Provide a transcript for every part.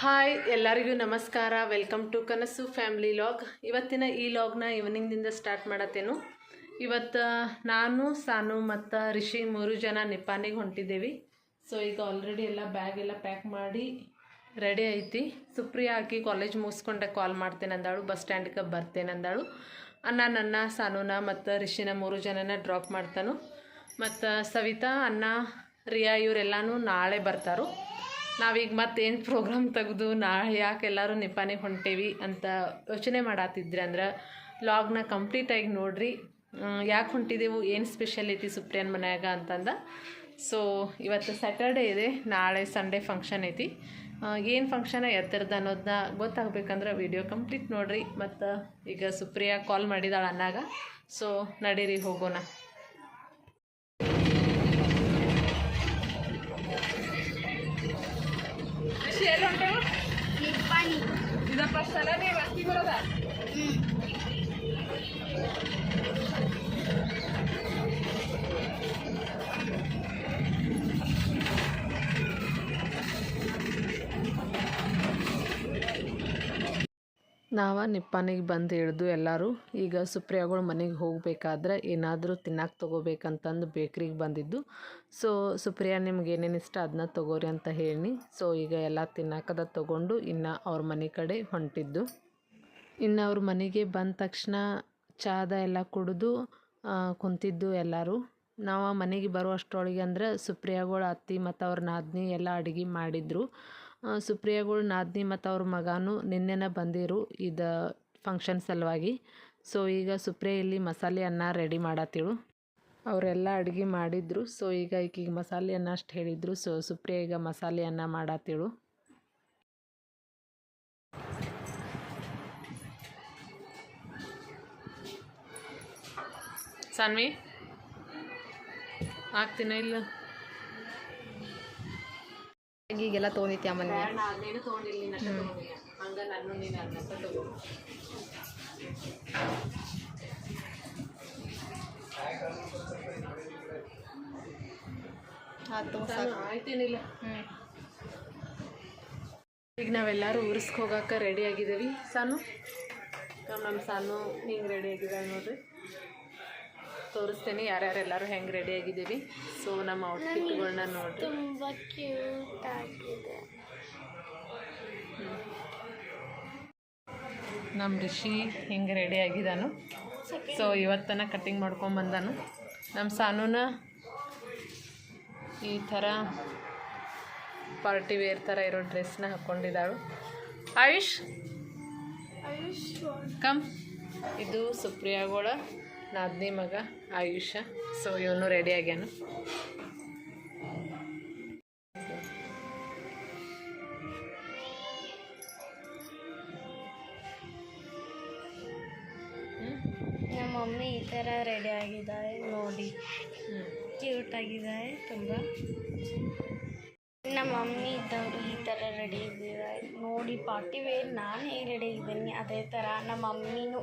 Hi ಎಲ್ಲರಿಗೂ ನಮಸ್ಕಾರ. Welcome to Kanasu family log ಇವತ್ತಿನ ಈ ಲಾಗ್ನ ಈವ್ನಿಂಗ್ದಿಂದ ಸ್ಟಾರ್ಟ್ ಮಾಡತ್ತೇನು. ಇವತ್ತು ನಾನು, ಸಾನು ಮತ್ತು ರಿಷಿ ಮೂರು ಜನ ನಿಪ್ಪಾನಿಗೆ ಹೊಂಟಿದ್ದೇವೆ ಸೊ ಈಗ ಆಲ್ರೆಡಿ ಎಲ್ಲ ಬ್ಯಾಗ್ ಎಲ್ಲ ಪ್ಯಾಕ್ ಮಾಡಿ ರೆಡಿ ಐತಿ. ಸುಪ್ರಿಯಾ ಆಕಿ ಕಾಲೇಜ್ ಮುಗಿಸ್ಕೊಂಡೆ ಕಾಲ್ ಮಾಡ್ತೇನೆ ಅಂದಾಳು ಬಸ್ ಸ್ಟ್ಯಾಂಡ್ಗೆ ಬರ್ತೇನೆ ಅಂದಾಳು. ಅಣ್ಣ, ನನ್ನ, ಸಾನುನ ಮತ್ತು ರಿಷಿನ ಮೂರು ಜನನ ಡ್ರಾಪ್ ಮಾಡ್ತಾನು. ಮತ್ತು ಸವಿತಾ ಅನ್ನ ರಿಯಾ ಇವರೆಲ್ಲನೂ ನಾಳೆ ಬರ್ತಾರು. ನಾವೀಗ ಮತ್ತೇನು ಪ್ರೋಗ್ರಾಮ್ ತೆಗೆದು ನಾಳೆ ಯಾಕೆ ಎಲ್ಲರೂ ನಿಪ್ಪಾನಿಗೆ ಹೊಂಟೇವಿ ಅಂತ ಯೋಚನೆ ಮಾಡತ್ತಿದ್ರಿ ಅಂದ್ರೆ ಲಾಗ್ನ ಕಂಪ್ಲೀಟಾಗಿ ನೋಡ್ರಿ. ಯಾಕೆ ಹೊಂಟಿದೆವು, ಏನು ಸ್ಪೆಷಲ್ ಐತಿ ಸುಪ್ರಿಯನ್ ಮನ್ಯಾಗ ಅಂತಂದ. ಸೊ ಇವತ್ತು ಸ್ಯಾಟರ್ಡೇ ಇದೆ, ನಾಳೆ ಸಂಡೇ ಫಂಕ್ಷನ್ ಐತಿ. ಏನು ಫಂಕ್ಷನ್ ಎತ್ತರದ ಅನ್ನೋದನ್ನ ಗೊತ್ತಾಗಬೇಕಂದ್ರೆ ವಿಡಿಯೋ ಕಂಪ್ಲೀಟ್ ನೋಡ್ರಿ. ಮತ್ತು ಈಗ ಸುಪ್ರಿಯಾ ಕಾಲ್ ಮಾಡಿದಾಳೆ ಅನ್ನಾಗ. ಸೊ ನಡೀರಿ ಹೋಗೋಣ. ಇದಪ್ಪ ಸ್ಥಳನೇ ವಸ್ತಿ ಬರೋದ ನಾವು ನಿಪ್ಪಾನಿಗೆ ಬಂದು ಹಿಡ್ದು ಎಲ್ಲರೂ ಈಗ ಸುಪ್ರಿಯಾಗಳು ಮನೆಗೆ ಹೋಗಬೇಕಾದ್ರೆ ಏನಾದರೂ ತಿನ್ನಕ್ಕೆ ತೊಗೋಬೇಕಂತಂದು ಬೇಕ್ರಿಗೆ ಬಂದಿದ್ದು. ಸೊ ಸುಪ್ರಿಯಾ ನಿಮ್ಗೆ ಏನೇನು ಇಷ್ಟ ಅದನ್ನ ತೊಗೋರಿ ಅಂತ ಹೇಳಿ. ಸೊ ಈಗ ಎಲ್ಲ ತಿನ್ನಕ್ಕದ ತೊಗೊಂಡು ಇನ್ನು ಅವ್ರ ಮನೆ ಕಡೆ ಹೊಂಟಿದ್ದು. ಇನ್ನು ಅವ್ರ ಮನೆಗೆ ಬಂದ ತಕ್ಷಣ ಚಾದ ಎಲ್ಲ ಕುಡಿದು ಕುಂತಿದ್ದು ಎಲ್ಲರೂ. ನಾವು ಮನೆಗೆ ಬರೋ ಅಷ್ಟರೊಳಗೆ ಅಂದ್ರೆ ಸುಪ್ರಿಯಾಗಳ ಅತ್ತಿ ಮತ್ತು ಅವ್ರ ನಾದಿನಿ ಎಲ್ಲ ಅಡುಗೆ ಮಾಡಿದರು. ಸುಪ್ರಿಯಾಗಳ ನಾದಿನಿ ಮತ್ತು ಅವ್ರ ಮಗನೂ ನಿನ್ನೆನ ಬಂದಿರು ಇದು ಫಂಕ್ಷನ್ ಸಲುವಾಗಿ. ಸೊ ಈಗ ಸುಪ್ರಿಯಾ ಇಲ್ಲಿ ಮಸಾಲೆ ಅನ್ನ ರೆಡಿ ಮಾಡತ್ತಿಳು ಅವರೆಲ್ಲ ಅಡುಗೆ ಮಾಡಿದ್ರು. ಸೊ ಈಗ ಈಕಿಗೆ ಮಸಾಲೆ ಅನ್ನ ಅಷ್ಟು ಹೇಳಿದರು. ಸೊ ಸುಪ್ರಿಯಾ ಈಗ ಮಸಾಲೆ ಅನ್ನ ಮಾಡತ್ತಿಳು ಸಾನ್ವಿ ಆಗ್ತೀನ ಇಲ್ಲ? ಆತು ಆಯ್ತೇನಿಲ್ಲ. ಹ್ಞೂ ಈಗ ನಾವೆಲ್ಲರೂ ಹೋಗಕ್ಕೆ ರೆಡಿ ಆಗಿದ್ದೀವಿ. ಸಾನು? ನಮ್ಮ ಸಾನು ಹಿಂಗೆ ರೆಡಿ ಆಗಿದ್ದಾವೆ ನೋಡ್ರಿ. ತೋರಿಸ್ತೇನೆ ಯಾರ್ಯಾರೆಲ್ಲರೂ ಹೆಂಗೆ ರೆಡಿ ಆಗಿದ್ದೀವಿ ಸೊ ನಮ್ಮ ಔಟ್ಫಿಟ್ಗಳನ್ನ ನೋಡಿ ತುಂಬ ಕ್ಯೂಟ್ ಆಗಿದೆ. ನಮ್ಮ ರಿಷಿ ಹೆಂಗೆ ರೆಡಿ ಆಗಿದ್ದಾನು. ಸೊ ಇವತ್ತನ ಕಟಿಂಗ್ ಮಾಡ್ಕೊಂಬಂದಾನು ನಮ್ಮ ಸಾನೂನ ಈ ಥರ ಪಾರ್ಟಿ ವೇರ್ ಥರ ಇರೋ ಡ್ರೆಸ್ನ ಹಾಕ್ಕೊಂಡಿದ್ದಾಳು ಆಯುಷ್ ಕಮ್ ಇದು ಸುಪ್ರಿಯಾಗೋಳ ನಾದ್ನಿ ಮಗ ಆಯುಷ. ಸೊ ಇವನು ರೆಡಿ ಆಗ್ಯಾನು. ನಮ್ಮ ಮಮ್ಮಿ ಈ ಥರ ರೆಡಿ ಆಗಿದ್ದಾಳೆ, ನೋಡಿ. ಕ್ಯೂಟ್ ಆಗಿದ್ದಾಳೆ, ತುಂಬ. ನಮ್ಮ ಮಮ್ಮಿ ಇದ್ದವರು ಈ ಥರ ರೆಡಿ ಇದ್ದಾರೆ? ನೋಡಿ ಪಾರ್ಟಿ ವೇರ್ ನಾನು ಹೇಗೆ ರೆಡಿ ಇದ್ದೀನಿ, ಅದೇ ಥರ ನಮ್ಮ ಮಮ್ಮಿನೂ.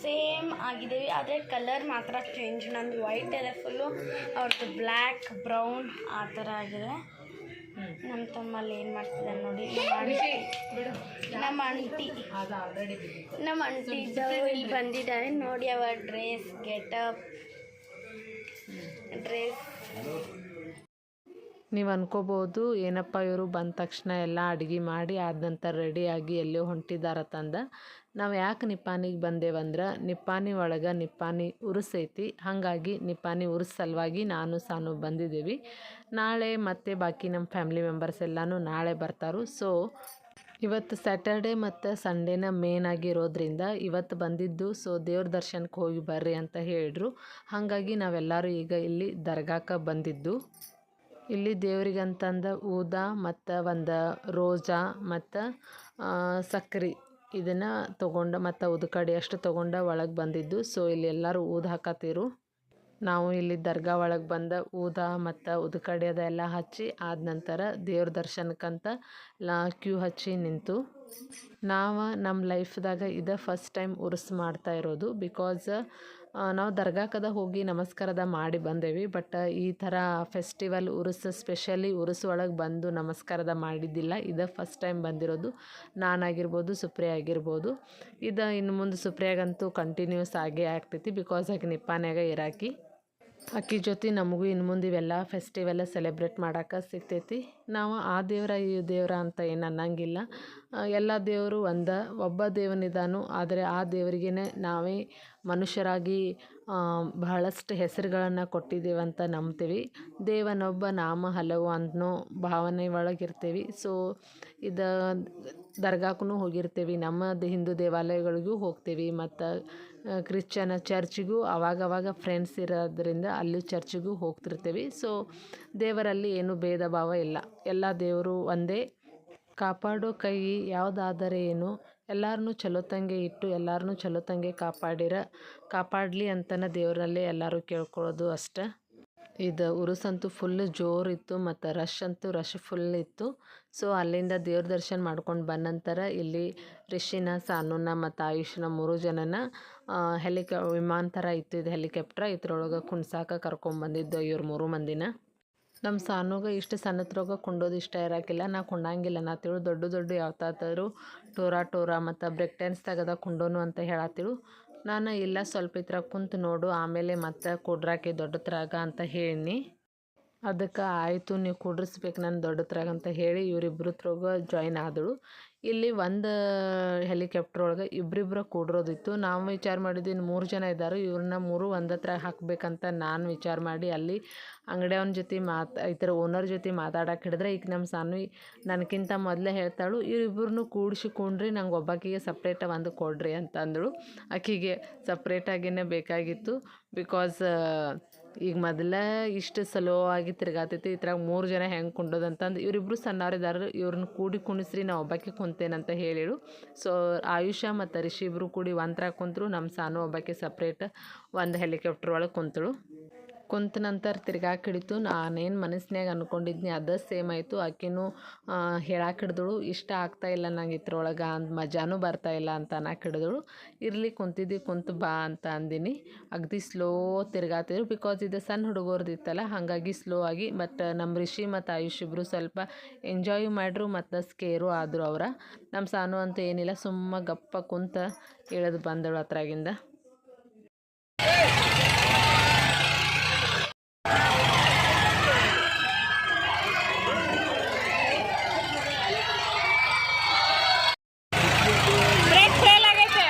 ಸೇಮ್ ಆಗಿದ್ದೀವಿ ಆದರೆ ಕಲರ್ ಮಾತ್ರ ಚೇಂಜ್ ನಂದು ವೈಟ್ ಇದೆ ಫುಲ್ಲು ಅವ್ರದ್ದು ಬ್ಲ್ಯಾಕ್ ಬ್ರೌನ್ ಆ ಥರ ಆಗಿದೆ. ನಮ್ಮ ತಮ್ಮಲ್ಲಿ ಏನು ಮಾಡ್ತಿದ್ದಾರೆ ನೋಡಿ ನಮ್ಮ ಅಂಟಿ ನಮ್ಮ ಆಂಟಿ ಅದು ಆಲ್ರೆಡಿ ನಮ್ಮ ಆಂಟಿ ಇದ್ದವರು ಇಲ್ಲಿ ಬಂದಿದ್ದಾರೆ ನೋಡಿ ಅವರ ಡ್ರೆಸ್ ಗೆಟಪ್ ಡ್ರೆಸ್ ನೀವು ಅನ್ಕೋಬೋದು ಏನಪ್ಪ ಇವರು ಬಂದ ತಕ್ಷಣ ಎಲ್ಲ ಅಡುಗೆ ಮಾಡಿ ಆದ ನಂತರ ರೆಡಿಯಾಗಿ ಎಲ್ಲೋ ಹೊಂಟಿದಾರತ್ತಂದ ನಾವು ಯಾಕೆ ನಿಪ್ಪಾನಿಗೆ ಬಂದೇವಂದ್ರೆ ನಿಪ್ಪಾನಿ ಒಳಗೆ ನಿಪ್ಪಾನಿ ಉರಿಸೈತಿ, ಹಾಗಾಗಿ ನಿಪ್ಪಾನಿ ಉರಿಸ್ ಸಲುವಾಗಿ ನಾನು ಸಾನು ಬಂದಿದ್ದೀವಿ ನಾಳೆ ಮತ್ತೆ ಬಾಕಿ ನಮ್ಮ ಫ್ಯಾಮಿಲಿ ಮೆಂಬರ್ಸ್ ಎಲ್ಲನೂ ನಾಳೆ ಬರ್ತಾರು. ಸೊ, ಇವತ್ತು ಸ್ಯಾಟರ್ಡೇ ಮತ್ತು ಸಂಡೇನ ಮೇನ್ ಆಗಿರೋದ್ರಿಂದ ಇವತ್ತು ಬಂದಿದ್ದು ಸೊ ದೇವ್ರ ದರ್ಶನಕ್ಕೆ ಹೋಗಿ ಬರ್ರಿ ಅಂತ ಹೇಳಿದ್ರು ಹಾಗಾಗಿ ನಾವೆಲ್ಲರೂ ಈಗ ಇಲ್ಲಿ ದರ್ಗಾಕ ಬಂದಿದ್ದು. ಇಲ್ಲಿ ದೇವ್ರಿಗಂತಂದ ಊದ ಮತ್ತು ಒಂದು ರೋಜಾ ಮತ್ತು ಸಕ್ರೆ. ಇದನ್ನು ತೊಗೊಂಡು ಮತ್ತು ಉದ್ಕಡಿ ಅಷ್ಟು ತೊಗೊಂಡು ಒಳಗೆ ಬಂದಿದ್ದು. ಸೊ ಇಲ್ಲಿ ಎಲ್ಲರೂ ಊದ ಹಾಕತ್ತಿರು ನಾವು ಇಲ್ಲಿ ದರ್ಗಾ ಒಳಗೆ ಬಂದ ಊದ ಮತ್ತು ಉದ್ಕಡಿ ಅದೆಲ್ಲ ಹಚ್ಚಿ ಆದ ನಂತರ ದೇವ್ರ ದರ್ಶನಕ್ಕಂತ ಲಾ ಕ್ಯೂ ಹಚ್ಚಿ ನಿಂತು. ನಾವು ನಮ್ಮ ಲೈಫ್ದಾಗ ಇದು ಫಸ್ಟ್ ಟೈಮ್ ಉರ್ಸ್ ಮಾಡ್ತಾ ಇರೋದು ಬಿಕಾಸ್ ನಾವು ದರ್ಗಾಕದ ಹೋಗಿ ನಮಸ್ಕಾರದ ಮಾಡಿ ಬಂದೇವಿ, ಬಟ್ ಈ ಥರ ಫೆಸ್ಟಿವಲ್ ಉರುಸ, ಸ್ಪೆಷಲಿ ಉರುಸು ಒಳಗೆ ಬಂದು ನಮಸ್ಕಾರದ ಮಾಡಿದ್ದಿಲ್ಲ. ಇದು ಫಸ್ಟ್ ಟೈಮ್ ಬಂದಿರೋದು. ನಾನಾಗಿರ್ಬೋದು, ಸುಪ್ರಿಯ ಆಗಿರ್ಬೋದು. ಇದು ಇನ್ನು ಮುಂದೆ ಸುಪ್ರಿಯಾಗಂತೂ ಕಂಟಿನ್ಯೂಸ್ ಆಗೇ ಆಗ್ತೈತಿ ಬಿಕಾಸ್ ಆಕೆ ನಿಪ್ಪಾನ್ಯಾಗ ಇರಾಕಿ. ಅಕ್ಕಿ ಜೊತೆ ನಮಗೂ ಇನ್ನು ಮುಂದೆ ಇವೆಲ್ಲ ಫೆಸ್ಟಿವೆಲ್ಲ ಸೆಲೆಬ್ರೇಟ್ ಮಾಡೋಕೆ ಸಿಗ್ತೈತಿ. ನಾವು ಆ ದೇವರ ಈ ದೇವರ ಅಂತ ಏನು ಅನ್ನಂಗಿಲ್ಲ. ಎಲ್ಲ ದೇವರು ಒಂದ, ಒಬ್ಬ ದೇವನಿದಾನು. ಆದರೆ ಆ ದೇವರಿಗೆ ನಾವೇ ಮನುಷ್ಯರಾಗಿ ಬಹಳಷ್ಟು ಹೆಸರುಗಳನ್ನು ಕೊಟ್ಟಿದ್ದೇವೆ ಅಂತ ನಂಬ್ತೀವಿ. ದೇವನೊಬ್ಬ ನಾಮ ಹಲವು ಅನ್ನೋ ಭಾವನೆ ಒಳಗಿರ್ತೀವಿ. ಸೊ, ಇದು ದರ್ಗಾಕ್ಕೂ ಹೋಗಿರ್ತೀವಿ. ನಮ್ಮ ಹಿಂದೂ ದೇವಾಲಯಗಳಿಗೂ ಹೋಗ್ತೀವಿ. ಮತ್ತು ಕ್ರಿಶ್ಚನ ಚರ್ಚಿಗೂ ಅವಾಗವಾಗ ಫ್ರೆಂಡ್ಸ್ ಇರೋದ್ರಿಂದ ಅಲ್ಲಿ ಚರ್ಚಿಗೂ ಹೋಗ್ತಿರ್ತೀವಿ. ಸೊ, ದೇವರಲ್ಲಿ ಏನು ಭೇದ ಭಾವ ಇಲ್ಲ. ಎಲ್ಲ ದೇವರು ಒಂದೇ. ಕಾಪಾಡೋ ಕೈ ಯಾವುದಾದರೆ ಏನು? ಎಲ್ಲರನ್ನೂ ಚಲೋತ್ತಂಗೆ ಇಟ್ಟು ಎಲ್ಲರನ್ನೂ ಚಲೋತ್ತಂಗೆ ಕಾಪಾಡಿರ. ಕಾಪಾಡಲಿ ಅಂತನ ದೇವರಲ್ಲೇ ಎಲ್ಲರೂ ಕೇಳ್ಕೊಳ್ಳೋದು ಅಷ್ಟೆ. ಇದು ಉರುಸಂತೂ ಫುಲ್ ಜೋರಿತ್ತು ಮತ್ತು ರಶ್ ಅಂತೂ ರಶ್ ಫುಲ್ ಇತ್ತು. ಸೊ ಅಲ್ಲಿಂದ ದೇವ್ರ ದರ್ಶನ ಮಾಡ್ಕೊಂಡು ಬಂದ ನಂತರ ಇಲ್ಲಿ ರಿಷಿನ, ಸಾನುನ ಮತ್ತು ಆಯುಷ್ನ ಮೂರು ಜನನ ಹೆಲಿಕಾ ವಿಮಾನ ಥರ ಇತ್ತು, ಇದು ಹೆಲಿಕಾಪ್ಟ್ರ ಇದ್ರೊಳಗೆ ಕುಣ್ಸಾಕ ಕರ್ಕೊಂಬಂದಿದ್ದು ಇವ್ರು ಮೂರು ಮಂದಿನ. ನಮ್ಮ ಸಾನುಗೆ ಇಷ್ಟು ಸಣ್ಣತ್ರೊಳಗೆ ಕುಂಡೋದು ಇಷ್ಟ ಇರೋಕ್ಕಿಲ್ಲ ನಾ ಕುಂಡಂಗಿಲ್ಲ, ನಾ ತಿಳು ದೊಡ್ಡ ದೊಡ್ಡ ಯಾವತ್ತಾದರೂ ಟೋರಾ ಟೋರಾ ಮತ್ತು ಬ್ರೇಕ್ ಡ್ಯಾನ್ಸ್ ತೆಗದ ಕುಂಡೋನು ಅಂತ ಹೇಳತ್ತಿಳು ನಾನು ಇಲ್ಲ ಸ್ವಲ್ಪ ಇತ್ರ ಕುಂತು ನೋಡು, ಆಮೇಲೆ ಮತ್ತೆ ಕುಡ್ರಾಕೆ ದೊಡ್ಡತ್ರಾಗ ಅಂತ ಹೇಳಿನಿ. ಅದಕ್ಕೆ ಆಯಿತು, ನೀವು ಕುಡಿಸ್ಬೇಕು ನನ್ನ ದೊಡ್ಡತ್ರಾಗ ಅಂತ ಹೇಳಿ ಇವರಿಬ್ಬರು ತ್ರೋಗ ಜಾಯ್ನ್ ಆದಳು. ಇಲ್ಲಿ ಒಂದು ಹೆಲಿಕಾಪ್ಟರ್ ಒಳಗೆ ಇಬ್ಬರಿಬ್ಬರು ಕೂಡಿರೋದಿತ್ತು. ನಾವು ವಿಚಾರ ಮಾಡಿದ್ವಿ ಇನ್ನು ಮೂರು ಜನ ಇದ್ದಾರೆ ಇವ್ರನ್ನ ಮೂರು ಒಂದತ್ರ ಹಾಕಬೇಕಂತ ನಾನು ವಿಚಾರ ಮಾಡಿ ಅಲ್ಲಿ ಅಂಗಡಿಯವನ ಜೊತೆ ಮಾತು, ಈ ಥರ ಓನರ್ ಜೊತೆ ಮಾತಾಡಕ್ಕೆ ಹಿಡಿದ್ರೆ ಈಗ ನಮ್ಮ ಸಾನ್ವಿ ನನಗಿಂತ ಮೊದಲೇ ಹೇಳ್ತಾಳು ಇವರಿಬ್ಬರನ್ನು ಕೂಡಿಸಿಕೊಂಡ್ರಿ, ನಂಗೆ ಒಬ್ಬಾಕಿಗೆ ಸಪ್ರೇಟಾಗಿ ಒಂದು ಕೊಡ್ರಿ ಅಂತ ಅಂದಳು ಆಕಿಗೆ ಸಪ್ರೇಟಾಗಿಯೇ ಬೇಕಾಗಿತ್ತು ಬಿಕಾಸ್ ಈಗ ಮೊದಲ ಇಷ್ಟು ಸಲೋ ಆಗಿ ತಿರ್ಗಾತೈತಿ, ಇದ್ರಾಗ ಮೂರು ಜನ ಹೆಂಗೆ ಕುಂಡೋದಂತಂದು ಇವರಿಬ್ರು ಸಣ್ಣವರಿದ್ದಾರೆ ಇವ್ರನ್ನ ಕೂಡಿ ಕುಣಿಸ್ರಿ ನಾ ಒಬ್ಬಕ್ಕೆ ಕುಂತೇನಂತ ಹೇಳಿಳು ಸೊ ಆಯುಷ ಮತ್ತು ರಿಷಿ ಇಬ್ಬರು ಕೂಡಿ ಒಂಥರ ಕುಂತರು ನಮ್ಮ ಸಾನು ಒಬ್ಬಕ್ಕೆ ಸಪ್ರೇಟ್ ಒಂದು ಹೆಲಿಕಾಪ್ಟರ್ ಒಳಗೆ ಕುಂತಳು. ಕುಂತ ನಂತರ ತಿರ್ಗಾಕೆ ಹಿಡಿತು ನಾನೇನು ಮನಸ್ಸಿನಾಗ ಅಂದ್ಕೊಂಡಿದ್ನಿ ಅದ ಸೇಮ್ ಆಯಿತು. ಆಕೆನೂ ಹೇಳಕ್ಕೆ ಹಿಡಿದಳು ಇಷ್ಟ ಆಗ್ತಾ ಇಲ್ಲ ನಂಗೆ ಇದ್ರೊಳಗೆ ಅಂದ್ ಮಜಾನೂ ಬರ್ತಾ ಇಲ್ಲ ಅಂತ ಅನ್ನಕ್ಕೆ ಹಿಡಿದಳು ಇರಲಿ ಕುಂತಿದ್ದಿ, ಕುಂತು ಬಾ ಅಂತ ಅಂದಿನಿ. ಅಗದಿ ಸ್ಲೋ ತಿರ್ಗಾತಿದ್ರು ಬಿಕಾಸ್ ಇದು ಸಣ್ಣ ಹುಡುಗರ್ದಿತ್ತಲ್ಲ ಹಾಗಾಗಿ ಸ್ಲೋ ಆಗಿ ಬಟ್ ನಮ್ಮ ರಿಷಿ ಮತ್ತು ಆಯುಷ್ ಇಬ್ಬರು ಸ್ವಲ್ಪ ಎಂಜಾಯ್ ಮಾಡ್ರು ಮತ್ತು ಸ್ಕೇರು ಆದರು ಅವರ. ನಮ್ಮ ಸಾನು ಅಂತ ಏನಿಲ್ಲ, ಸುಮ್ಮ ಗಪ್ಪ ಕುಂತ ಇಳಿದು ಬಂದಳು ಅತ್ರಾಗಿಂದ ಬ್ರೇಕ್ ಫೇಲ್ ಆಗೈತೆ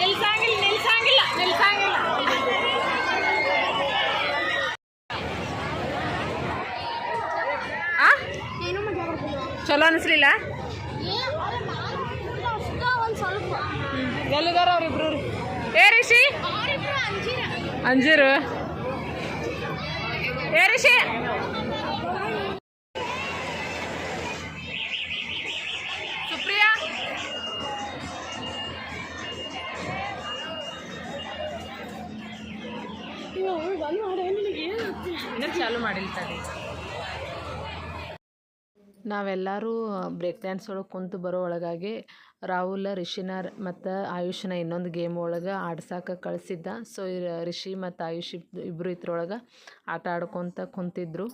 ನಿಲ್ಸಂಗಿಲ್ಲ ನಿಲ್ಸಂಗಿಲ್ಲ ನಿಲ್ಸಂಗಿಲ್ಲ ಆ ಏನು ಚಲೋ ಅನಿಸ್ಲಿಲ್ಲ ಒಂದು ಸ್ವಲ್ಪ ಎಲ್ಲಿದಾರ ಅವ್ರಿಬ್ರು? ಏ ಅವರಿಬ್ರು ಅಂಜಿರ. ಏ ರಿಷಿ. ಸುಪ್ರಿಯಾ. ಇನ್ನೂ ಚಾಲು ಮಾಡಿಲ್ಲ ತಡಿ ನಾವೆಲ್ಲರೂ ಬ್ರೇಕ್ ಡ್ಯಾನ್ಸ್ ಒಳಗೆ ಕುಂತು ಬರೋ ಒಳಗಾಗಿ ರಾಹುಲ್, ರಿಷಿನ ಮತ್ತು ಆಯುಷನ ಇನ್ನೊಂದು ಗೇಮ್ ಒಳಗೆ ಆಡ್ಸಕ್ಕೆ ಕಳಿಸಿದ್ದ. ಸೊ ರಿಷಿ ಮತ್ತು ಆಯುಷ್ ಇಬ್- ಇಬ್ರು ಇದ್ರೊಳಗೆ ಆಟ ಆಡ್ಕೊತ ಕುಂತಿದ್ರು.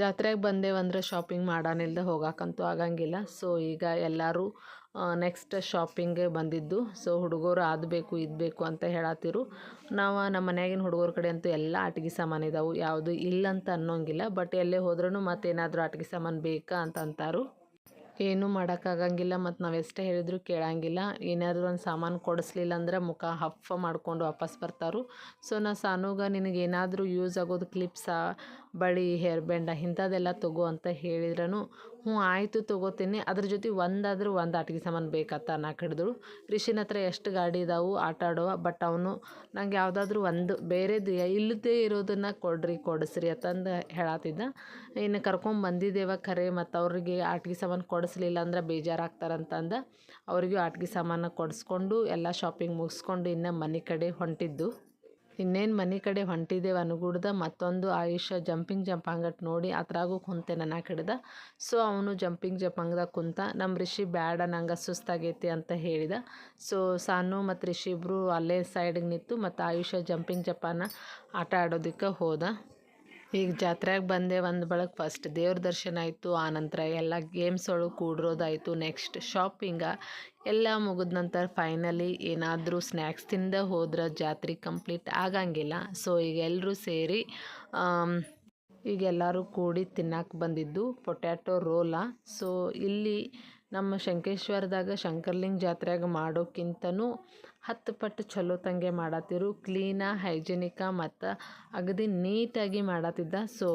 ಜಾತ್ರೆಗೆ ಬಂದೇವಂದ್ರೆ ಶಾಪಿಂಗ್ ಮಾಡಾನಿಲ್ದೆ ಹೋಗಕ್ಕಂತೂ ಆಗಂಗಿಲ್ಲ. ಸೊ ಈಗ ಎಲ್ಲರೂ ನೆಕ್ಸ್ಟ್ ಶಾಪಿಂಗ್ ಬಂದಿದ್ದು. ಸೊ ಹುಡುಗರು ಅದು ಬೇಕು ಇದು ಬೇಕು ಅಂತ ಹೇಳತ್ತಿರು ನಾವು ನಮ್ಮ ಮನ್ಯಾಗಿನ ಹುಡುಗರ ಕಡೆ ಅಂತೂ ಎಲ್ಲ ಆಟಿಕೆ ಸಾಮಾನು ಇದಾವೆ. ಯಾವುದು ಇಲ್ಲ ಅಂತ ಅನ್ನೋಂಗಿಲ್ಲ. ಬಟ್ ಎಲ್ಲೇ ಹೋದ್ರೂ ಮತ್ತೇನಾದರೂ ಆಟಿಕೆ ಸಾಮಾನು ಬೇಕಾ ಅಂತ ಅಂತಾರು. ಏನೂ ಮಾಡೋಕ್ಕಾಗಂಗಿಲ್ಲ ಮತ್ತು ನಾವು ಎಷ್ಟೇ ಹೇಳಿದ್ರು ಕೇಳಂಗಿಲ್ಲ. ಏನಾದರೂ ಒಂದು ಸಾಮಾನು ಕೊಡಿಸ್ಲಿಲ್ಲ ಅಂದ್ರೆ ಮುಖ ಹಫ್ ಮಾಡ್ಕೊಂಡು ವಾಪಸ್ ಬರ್ತಾರು. ಸೊ ನಾ ಸಾನುಗ ನಿನಗೆ ಏನಾದರೂ ಯೂಸ್ ಆಗೋದು ಕ್ಲಿಪ್ಸಾ ಬಳಿ ಹೇರ್ ಬ್ಯಾಂಡ ಇಂಥದ್ದೆಲ್ಲ ತಗೋ ಅಂತ ಹೇಳಿದ್ರೂ ಹ್ಞೂ ಆಯಿತು ತೊಗೋತೀನಿ, ಅದ್ರ ಜೊತೆ ಒಂದಾದರೂ ಒಂದು ಆಟಿಕೆ ಸಾಮಾನು ಬೇಕತ್ತ ನಾ ಹಿಡಿದ್ರು ರಿಷಿನ ಹತ್ರ ಎಷ್ಟು ಗಾಡಿ ಇದಾವು, ಆಟ ಆಡುವ ಬಟ್ ಅವನು ನಂಗೆ ಯಾವುದಾದ್ರೂ ಒಂದು, ಬೇರೆದು ಇಲ್ಲದೇ ಇರೋದನ್ನು ಕೊಡ್ರಿ, ಕೊಡಿಸ್ರಿ ಅಂತಂದು ಹೇಳತ್ತಿದ್ದ ಇನ್ನು ಕರ್ಕೊಂಡು ಬಂದಿದ್ದೇವ ಖರೆ, ಮತ್ತು ಅವ್ರಿಗೆ ಆಟಿಕೆ ಸಾಮಾನು ಕೊಡಿಸ್ಲಿಲ್ಲ ಅಂದ್ರೆ ಬೇಜಾರಾಗ್ತಾರಂತಂದು ಅವ್ರಿಗೂ ಆಟಿಕೆ ಸಾಮಾನು ಕೊಡಿಸ್ಕೊಂಡು ಎಲ್ಲ ಶಾಪಿಂಗ್ ಮುಗಿಸ್ಕೊಂಡು ಇನ್ನು ಮನೆ ಕಡೆ ಹೊಂಟಿದ್ದು. ಇನ್ನೇನು ಮನೆ ಕಡೆ ಹೊಂಟಿದ್ದೇವೆ ಅನುಗುಡ್ದ ಮತ್ತೊಂದು ಆಯುಷ ಜಂಪಿಂಗ್ ಜಂಪಾಂಗಟ್ ನೋಡಿ ಅದ್ರಾಗೂ ಕುಂತೆ ನನ್ನ ಕಡೆದ. ಸೊ, ಅವನು ಜಂಪಿಂಗ್ ಜಂಪಾಂಗ್ದಾಗ ಕುಂತ ನಮ್ಮ ರಿಷಿ ಬ್ಯಾಡ, ನಂಗೆ ಸುಸ್ತಾಗೈತಿ ಅಂತ ಹೇಳಿದ. ಸೊ, ಸಾನು ಮತ್ತು ರಿಷಿ ಇಬ್ಬರು ಅಲ್ಲೇ ಸೈಡಿಗೆ ನಿಂತು ಮತ್ತು ಆಯುಷ ಜಂಪಿಂಗ್ ಜಪಾನ ಆಟ ಆಡೋದಕ್ಕೆ ಹೋದ. ಈಗ ಜಾತ್ರೆಗೆ ಬಂದೆ ಒಂದು ಬಳಕ ಫಸ್ಟ್ ದೇವ್ರ ದರ್ಶನ ಆಯಿತು ಆನಂತರ ಎಲ್ಲ ಗೇಮ್ಸ್ ಒಳಗೆ ಕೂಡಿರೋದಾಯಿತು ನೆಕ್ಸ್ಟ್ ಶಾಪಿಂಗ ಎಲ್ಲ ಮುಗಿದ ನಂತರ ಫೈನಲಿ ಏನಾದರೂ ಸ್ನ್ಯಾಕ್ಸ್ ತಿಂದ ಹೋದ್ರೆ ಜಾತ್ರೆ ಕಂಪ್ಲೀಟ್ ಆಗಂಗಿಲ್ಲ. ಸೊ ಈಗ ಎಲ್ಲರೂ ಸೇರಿ ಈಗ ಎಲ್ಲರೂ ಕೂಡಿ ತಿನ್ನಕ್ಕೆ ಬಂದಿದ್ದು ಪೊಟ್ಯಾಟೊ ರೋಲ. ಸೊ ಇಲ್ಲಿ ನಮ್ಮ ಶಂಕೇಶ್ವರದಾಗ ಶಂಕರ್ಲಿಂಗ ಜಾತ್ರೆಯಾಗ ಮಾಡೋಕ್ಕಿಂತನೂ ಹತ್ತು ಪಟ್ಟು ಚಲೋ ತಂಗೆ ಮಾಡತ್ತಿರು ಕ್ಲೀನ, ಹೈಜಿನಿಕ ಮತ್ತು ಅಗದಿ ನೀಟಾಗಿ ಮಾಡತ್ತಿದ್ದ ಸೊ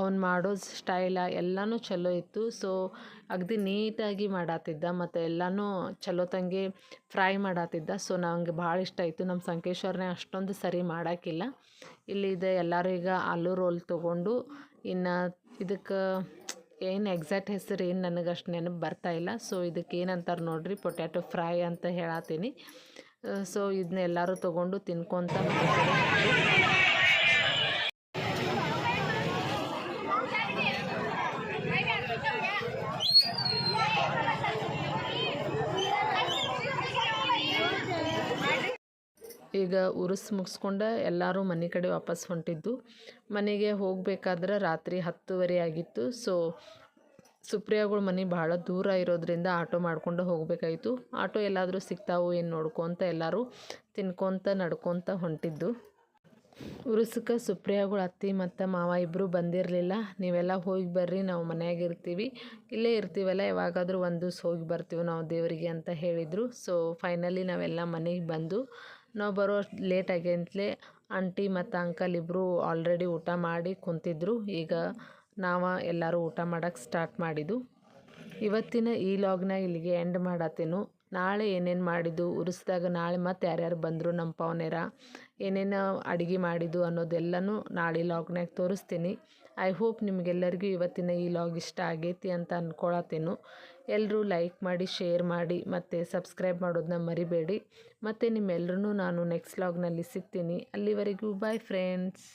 ಅವ್ನು ಮಾಡೋ ಸ್ಟೈಲ ಎಲ್ಲನೂ ಚಲೋ ಇತ್ತು. ಸೊ ಅಗದಿ ನೀಟಾಗಿ ಮಾಡತ್ತಿದ್ದ ಮತ್ತು ಎಲ್ಲನೂ ಚಲೋ ತಂಗೆ ಫ್ರೈ ಮಾಡತ್ತಿದ್ದ ಸೊ ನಂಗೆ ಭಾಳ ಇಷ್ಟ ಆಯಿತು. ನಮ್ಮ ಸಂಕೇಶ್ವರನೇ ಅಷ್ಟೊಂದು ಸರಿ ಮಾಡೋಕ್ಕಿಲ್ಲ ಇಲ್ಲಿದೆ ಎಲ್ಲರೂ ಈಗ ಆಲೂ ರೋಲ್ ತೊಗೊಂಡು ಇನ್ನು ಇದಕ್ಕೆ ಏನು ಎಕ್ಸಾಕ್ಟ್ ಹೆಸರು ಏನು ನನಗೆ ಅಷ್ಟು ನೆನಪು ಇಲ್ಲ. ಸೊ ಇದಕ್ಕೆ ಏನಂತಾರೆ ನೋಡಿರಿ ಪೊಟ್ಯಾಟೊ ಫ್ರೈ ಅಂತ ಹೇಳತ್ತೀನಿ ಸೊ ಇದನ್ನ ಎಲ್ಲರೂ ತೊಗೊಂಡು ತಿನ್ಕೊತ ಈಗ ಉರುಸ್ ಮುಗಿಸ್ಕೊಂಡು ಎಲ್ಲರೂ ಮನೆ ಕಡೆ ವಾಪಸ್ ಹೊಂಟಿದ್ದು. ಮನೆಗೆ ಹೋಗಬೇಕಾದ್ರೆ ರಾತ್ರಿ ಹತ್ತುವರೆ ಆಗಿತ್ತು. ಸೊ, ಸುಪ್ರಿಯಾಗಳ ಮನೆ ಭಾಳ ದೂರ ಇರೋದ್ರಿಂದ ಆಟೋ ಮಾಡ್ಕೊಂಡು ಹೋಗಬೇಕಾಯಿತು. ಆಟೋ ಎಲ್ಲಾದರೂ ಸಿಗ್ತಾವು ಏನು ನೋಡ್ಕೊತ ಎಲ್ಲರೂ ತಿನ್ಕೊತ ನಡ್ಕೊತ ಹೊಂಟಿದ್ದು. ಉರುಸಕ್ಕೆ ಸುಪ್ರಿಯಾಗಳು ಅತ್ತಿ ಮತ್ತು ಮಾವ ಇಬ್ಬರು ಬಂದಿರಲಿಲ್ಲ. ನೀವೆಲ್ಲ ಹೋಗಿ ಬರ್ರಿ, ನಾವು ಮನೆಯಾಗೆ ಇರ್ತೀವಿ. ಇಲ್ಲೇ ಇರ್ತೀವಲ್ಲ, ಯಾವಾಗಾದರೂ ಒಂದು ದಿವ್ಸ ಹೋಗಿ ಬರ್ತೀವಿ ನಾವು ದೇವರಿಗೆ ಅಂತ ಹೇಳಿದರು. ಸೊ, ಫೈನಲಿ ನಾವೆಲ್ಲ ಮನೆಗೆ ಬಂದು ನಾವು ಬರೋ ಲೇಟ್ ಆಗ್ಯಂತಲೇ ಆಂಟಿ ಮತ್ತು ಅಂಕಲ್ ಇಬ್ಬರು ಆಲ್ರೆಡಿ ಊಟ ಮಾಡಿ ಕುಂತಿದ್ರು. ಈಗ ನಾವು ಎಲ್ಲರೂ ಊಟ ಮಾಡೋಕ್ಕೆ ಸ್ಟಾರ್ಟ್ ಮಾಡಿದ್ದು. ಇವತ್ತಿನ ಈ ಲಾಗ್ನ ಇಲ್ಲಿಗೆ ಎಂಡ್ ಮಾಡತ್ತೇನು. ನಾಳೆ ಏನೇನು ಮಾಡಿದ್ದು, ಉರಿಸಿದಾಗ ನಾಳೆ ಮತ್ತೆ ಯಾರ್ಯಾರು ಬಂದರು ನಮ್ಮ ಪವನೇರ, ಏನೇನು ಅಡುಗೆ ಮಾಡಿದ್ದು ಅನ್ನೋದೆಲ್ಲನೂ ನಾಳೆ ಲಾಗ್ನಾಗ ತೋರಿಸ್ತೀನಿ. ಐ ಹೋಪ್ ನಿಮಗೆಲ್ಲರಿಗೂ ಇವತ್ತಿನ ಈ ಲಾಗ್ ಇಷ್ಟ ಆಗೈತಿ ಅಂತ ಅಂದ್ಕೊಳತ್ತೇನು ಎಲ್ಲರೂ ಲೈಕ್ ಮಾಡಿ ಶೇರ್ ಮಾಡಿ, ಮತ್ತು ಸಬ್ಸ್ಕ್ರೈಬ್ ಮಾಡೋದನ್ನ ಮರಿಬೇಡಿ. ಮತ್ತು ನಿಮ್ಮೆಲ್ಲರೂ ನಾನು ನೆಕ್ಸ್ಟ್ ಲಾಗ್ನಲ್ಲಿ ಸಿಗ್ತೀನಿ. ಅಲ್ಲಿವರೆಗೂ ಬಾಯ್ ಫ್ರೆಂಡ್ಸ್